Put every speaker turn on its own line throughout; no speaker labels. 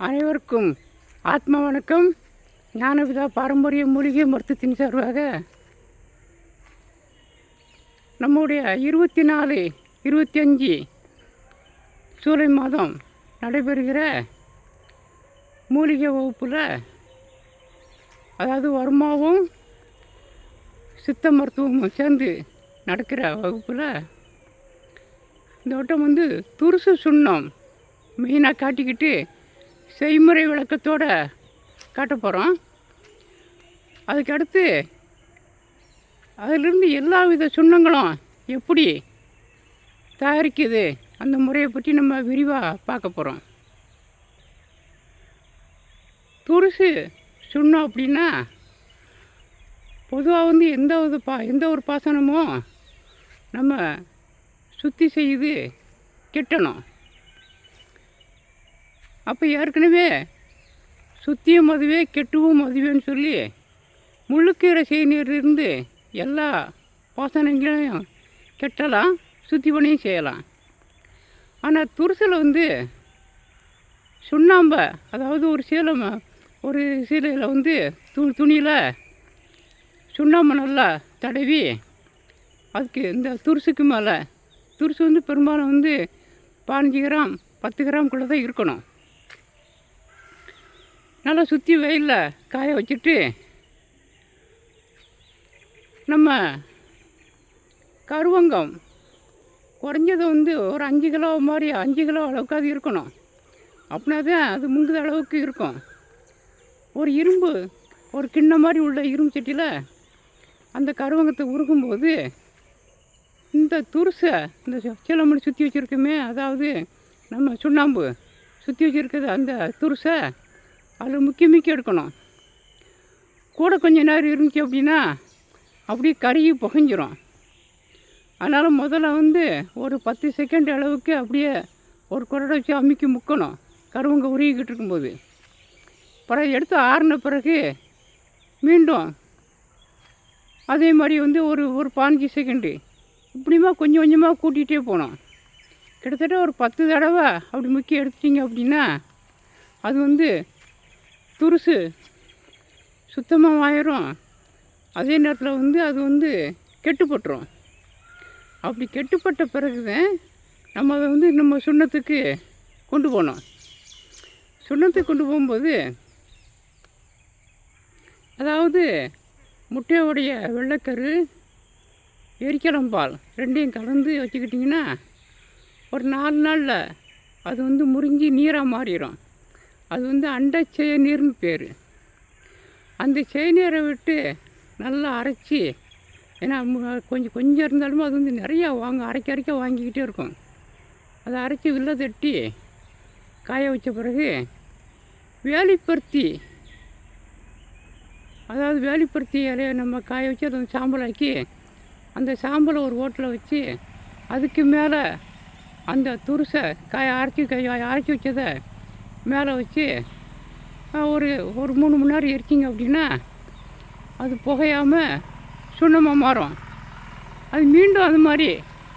அனைவருக்கும் ஆத்ம வணக்கம். ஞானவிதா பாரம்பரிய மூலிகை மருத்துவத்தின் சார்பாக நம்முடைய இருபத்தி நாலு இருபத்தி அஞ்சு ஜூலை மாதம் நடைபெறுகிற மூலிகை வகுப்பில் அதாவது வர்மாவும் சித்த மருத்துவமும் சேர்ந்து நடக்கிற வகுப்பில் இந்த வட்டம் வந்து துருசு சுண்ணம் மெயினாக காட்டிக்கிட்டு செய்முறை விளக்கத்தோடு காட்ட போகிறோம் அதுக்கடுத்து அதிலிருந்து எல்லா வித சுண்ணங்களும் எப்படி தயாரிக்குது அந்த முறையை பற்றி நம்ம விரிவாக பார்க்க போகிறோம் துருசு சுண்ணம் அப்படின்னா பொதுவாக வந்து எந்த ஒரு பா எந்த ஒரு பாசனமும் நம்ம சுத்தி செய்து கெட்டணும். அப்போ ஏற்கனவே சுத்தியும் மதுவே கெட்டுவும் மதுவேன்னு சொல்லி முழுக்கீரை செய்நீர்லேருந்து எல்லா பாசனங்களையும் கெட்டலாம் சுத்தி பண்ணியும் செய்யலாம். ஆனால் துருசில் வந்து சுண்ணாம்பை அதாவது ஒரு சீலம் ஒரு சீலையில் வந்து து துணியில் சுண்ணாம்பை நல்லா தடவி அதுக்கு இந்த துருசுக்கு மேலே துருசு வந்து பெரும்பாலும் வந்து பதினஞ்சு கிராம் பத்து கிராம்குள்ளே தான் இருக்கணும். நல்லா சுற்றி வெயிலில் காய வச்சுட்டு நம்ம கருவங்கம் குறைஞ்சது வந்து ஒரு அஞ்சு கிலோ மாதிரி அஞ்சு கிலோ அளவுக்கு அது இருக்கணும். அப்படின்னா தான் அது முங்குத அளவுக்கு இருக்கும். ஒரு இரும்பு ஒரு கிண்ணம் மாதிரி உள்ள இரும்பு சட்டியில் அந்த கருவங்கத்தை உருகும்போது இந்த துருசை இந்த சீலமணி சுற்றி வச்சுருக்கோமே அதாவது நம்ம சுண்ணாம்பு சுற்றி வச்சுருக்கிறது அந்த துருசை அதில் முக்கிய முக்கிய எடுக்கணும். கூட கொஞ்சம் நேரம் இருந்துச்சு அப்படின்னா அப்படியே கருகி புகைஞ்சிரும். அதனால் முதல்ல வந்து ஒரு பத்து செகண்ட் அளவுக்கு அப்படியே ஒரு குரடை வச்சு அமுக்கி முக்கணும். கருவங்க உருகிக்கிட்டு இருக்கும்போது. பிறகு எடுத்து ஆறின பிறகு மீண்டும் அதே மாதிரி வந்து ஒரு ஒரு பதினஞ்சு செகண்டு இப்படிமா கொஞ்சம் கொஞ்சமாக கூட்டிகிட்டே போனோம் கிட்டத்தட்ட ஒரு பத்து தடவை அப்படி முக்கி எடுத்துட்டீங்க அப்படின்னா அது வந்து துருசு. சுத்தமாக ஆயிரும் அதே நேரத்தில் வந்து அது வந்து கெட்டுப்பட்டுரும் அப்படி கெட்டுப்பட்ட பிறகு தான் நம்ம அதை வந்து நம்ம சுண்ணத்துக்கு கொண்டு போனோம் சுண்ணத்துக்கு கொண்டு போகும்போது அதாவது முட்டையோடைய வெள்ளைக்கரு எரிக்கலம்பால் ரெண்டையும் கலந்து வச்சுக்கிட்டிங்கன்னா ஒரு நாலு நாளில் அது வந்து முறிஞ்சி நீராக மாறிடும் அது வந்து அண்டை நீர்னு பேர். அந்த செய்நீரை விட்டு நல்லா அரைச்சி ஏன்னா கொஞ்சம் கொஞ்சம் இருந்தாலும் அது வந்து நிறையா வாங்க அரைக்க அரைக்க வாங்கிக்கிட்டே இருக்கும். அதை அரைச்சி வில்ல தட்டி காய வச்ச பிறகு வேலிப்பருத்தி அதாவது வேலிப்பருத்தி இலையை நம்ம காய வச்சு அதை வந்து சாம்பலாக்கி அந்த சாம்பலை ஒரு ஓட்டில் வச்சு அதுக்கு மேலே அந்த துருசை காய அரைச்சி காய அரைச்சி வச்சதை மேலே வச்சு ஒரு ஒரு மூணு மணி நேரம் எரிச்சிங்க அப்படின்னா அது புகையாமல் சுண்ணமாக மாறும். அது மீண்டும் அது மாதிரி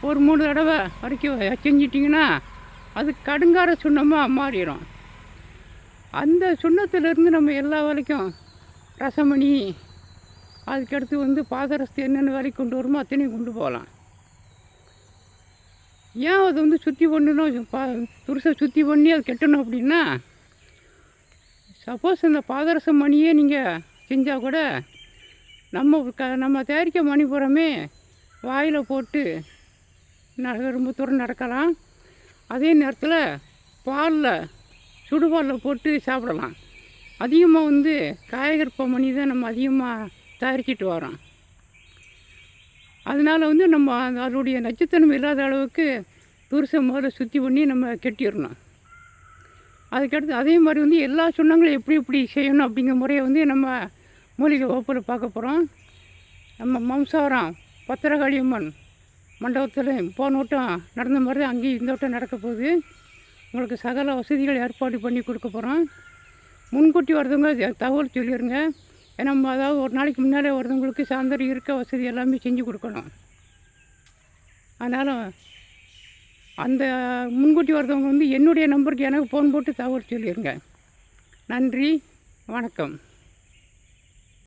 ஒரு மூணு தடவை வரைக்கும் செஞ்சிட்டிங்கன்னா அது கடுங்கார சுண்ணமாக மாறிடும். அந்த சுண்ணத்திலிருந்து நம்ம எல்லா வேலைக்கும் ரசமணி அதுக்கடுத்து வந்து பாதரசத்து என்னென்ன வேலைக்கு கொண்டு வருமோ அத்தனையும் கொண்டு போகலாம். ஏன் அது வந்து சுற்றி பண்ணணும் பா துருசை சுற்றி பண்ணி அது கெட்டணும் அப்படின்னா? சப்போஸ் இந்த பாதரச மணியே நீங்கள் செஞ்சால் கூட நம்ம க நம்ம தயாரிக்க மணி புறமே வாயில் போட்டு ந- ரொம்ப தூரம் நடக்கலாம். அதே நேரத்தில் பாலில் சுடுபாலில் போட்டு சாப்பிடலாம். அதிகமாக வந்து காயகற்ப மணி தான் நம்ம அதிகமாக தயாரிச்சிட்டு வரோம். அதனால் வந்து நம்ம அதனுடைய நச்சுத்தன்மை இல்லாத அளவுக்கு துருசை முதல்ல சுற்றி பண்ணி நம்ம கெட்டிடணும். அதுக்கடுத்து அதே மாதிரி வந்து எல்லா சுண்ணங்களும் எப்படி எப்படி செய்யணும் அப்படிங்கிற முறையை வந்து நம்ம மூலிகை வகுப்பில் பார்க்க போகிறோம் நம்ம மம்சாரம் பத்திரகாளியம்மன் மண்டபத்தில் போன வட்டம் நடந்த மாதிரி தான் அங்கேயும் இந்த வட்டம் நடக்க போகுது. உங்களுக்கு சகல வசதிகள் ஏற்பாடு பண்ணி கொடுக்க போகிறோம் முன்கூட்டி வரதுங்க தகவல் சொல்லிடுங்க நம்ம அதாவது ஒரு நாளைக்கு முன்னாலே வரதவங்களுக்கு சாயந்தரம் இருக்க வசதி எல்லாமே செஞ்சு கொடுக்கணும். அதனால் அந்த முன்கூட்டி வரதவங்க வந்து என்னுடைய நம்பருக்கு எனக்கு ஃபோன் போட்டு தகவல் சொல்லிடுங்க நன்றி வணக்கம்.